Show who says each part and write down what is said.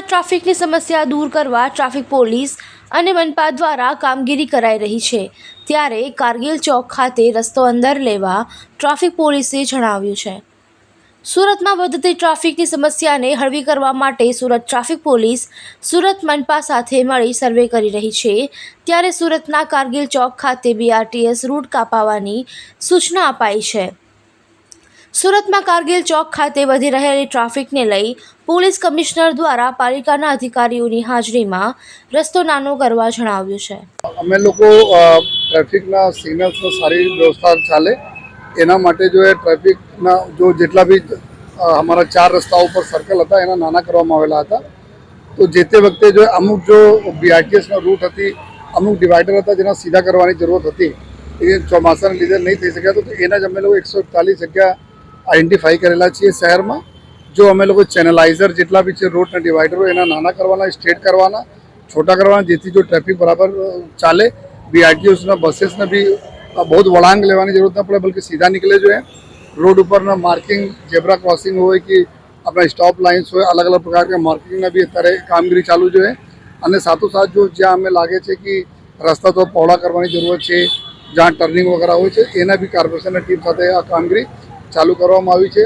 Speaker 1: સુરતમાં ટ્રાફિકની સમસ્યા દૂર કરવા ટ્રાફિક પોલીસ અને મનપા દ્વારા કામગીરી કરાઈ રહી છે. ત્યારે કારગિલ ચોક ખાતે રસ્તો અંદર લેવા ટ્રાફિક પોલીસે જણાવ્યું છે. સુરતમાં વધતી ટ્રાફિકની સમસ્યાને હળવી કરવા માટે સુરત ટ્રાફિક પોલીસ સુરત મનપા સાથે મળી સર્વે કરી રહી છે. ત્યારે સુરતના કારગિલ ચોક ખાતે બીઆરટીએસ રૂટ કાપાવાની સૂચના અપાઈ છે. સુરતમાં કારગિલ ચોક ખાતે વધી રહેલી ટ્રાફિકને લઈ પોલીસ કમિશનર દ્વારા પાલિકાના અધિકારીઓની હાજરીમાં રસ્તો નાનો કરવા જણાવ્યું છે.
Speaker 2: અમે લોકો ટ્રાફિકના સિગ્નલ્સનો સારી વ્યવસ્થા ચાલે. એના માટે જો એ ટ્રાફિકના જો જેટલા બી અમારા ચાર રસ્તાઓ ઉપર સર્કલ હતા, એના નાના કરવામાં આવેલા હતા. તો જે તે વખતે જો અમુક જો બીઆરટીએસનો રૂટ હતી, અમુક ડિવાઈડર હતા જેના સીધા કરવાની જરૂરત હતી, એ ચોમાસાને લીધે નહીં થઈ શક્યા તો એના જ અમે લોકો એકસો એકતાલીસ જગ્યા આઈડેન્ટિફાઈ કરેલા છીએ શહેરમાં. જો અમે લોકો ચેનલાઇઝર જેટલા બી છે રોડના ડિવાઈડરો એના નાના કરવાના સ્ટ્રેટ કરવાના, છોટા કરવાના, જેથી જો ટ્રાફિક બરાબર ચાલે ચાલે બીઆરટીઓસના બસીસને બી બહુ વળાંક લેવાની જરૂરત ન પડે, બલકે સીધા નીકળે જોઈએ રોડ ઉપરના માર્કિંગ ઝેબ્રા ક્રોસિંગ હોય કે આપણા સ્ટોપ લાઇન્સ હોય, અલગ અલગ પ્રકારના માર્કિંગના બી અત્યારે કામગીરી ચાલુ જોઈએ અને સાથોસાથ જો જ્યાં અમે લાગે છે કે રસ્તા તો પહોળા કરવાની જરૂરત છે, જ્યાં ટર્નિંગ વગેરે હોય છે, એના બી કોર્પોરેશનની ટીમ સાથે આ કામગીરી ચાલુ કરવામાં આવી છે.